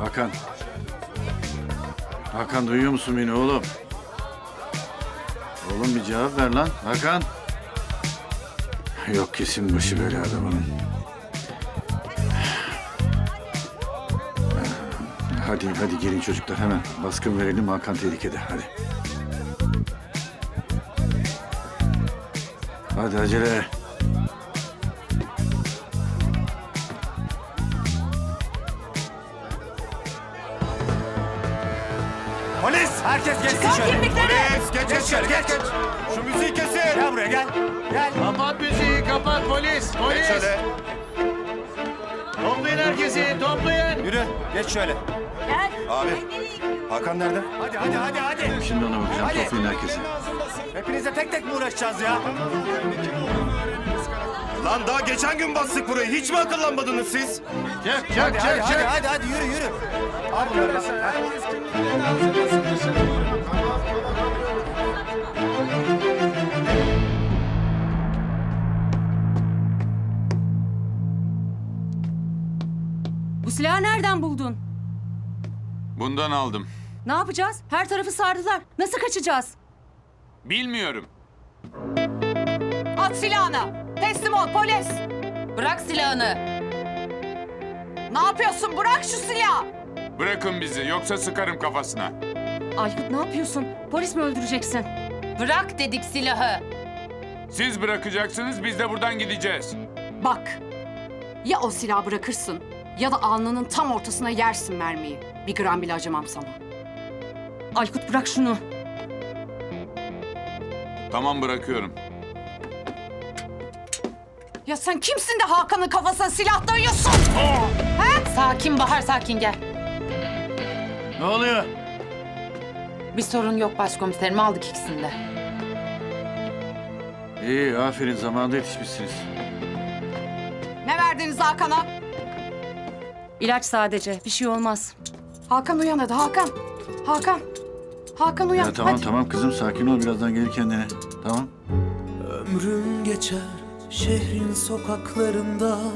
Hakan. Hakan duyuyor musun beni oğlum? Oğlum bir cevap ver lan. Hakan. Yok kesin başı böyle adamın. Hadi hadi gelin çocuklar hemen. Baskın verelim Hakan tehlikede hadi. Hadi acele. Polis! Herkes geçsin şöyle. Polis! Geç geç geç geç. geç. Şu müziği kesin. Gel buraya gel. Gel. Kapat müziği kapat polis Geç polis. şöyle. Toplayın herkesi toplayın. Yürü. Geç şöyle. Gel. Abi. Hakan nerede? Hadi hadi hadi hadi. Şimdi ona bakacağım Hadi. toplayın herkesi. Hepinizle tek tek mi uğraşacağız ya? Lan daha geçen gün bastık burayı. Hiç mi akıllanmadınız siz? Çek çek Hadi hadi çek hadi çek. hadi, hadi yürü yürü. Al bunları da. Bu silahı nereden buldun? Bundan aldım. Ne yapacağız? Her tarafı sardılar. Nasıl kaçacağız? Bilmiyorum. At silahını. Teslim ol polis. Bırak silahını. Ne yapıyorsun? Bırak şu silahı. Bırakın bizi yoksa sıkarım kafasına. Aykut ne yapıyorsun? Polis mi öldüreceksin? Bırak dedik silahı. Siz bırakacaksınız biz de buradan gideceğiz. Bak. Ya o silahı bırakırsın ya da alnının tam ortasına yersin mermiyi. Bir gram bile acımam sana. Aykut bırak şunu. Tamam bırakıyorum. Ya sen kimsin de Hakan'ın kafasına silah dayıyorsun? Sakin Bahar sakin gel. Ne oluyor? Bir sorun yok başkomiserim aldık ikisini de. İyi aferin zamanında yetişmişsiniz. Ne verdiniz Hakan'a? İlaç sadece. Bir şey olmaz. Hakan uyan hadi Hakan. Hakan. Hakan uyan. Ya tamam hadi. tamam kızım sakin ol birazdan gelir kendine. Tamam. Ömrüm geçer şehrin sokaklarında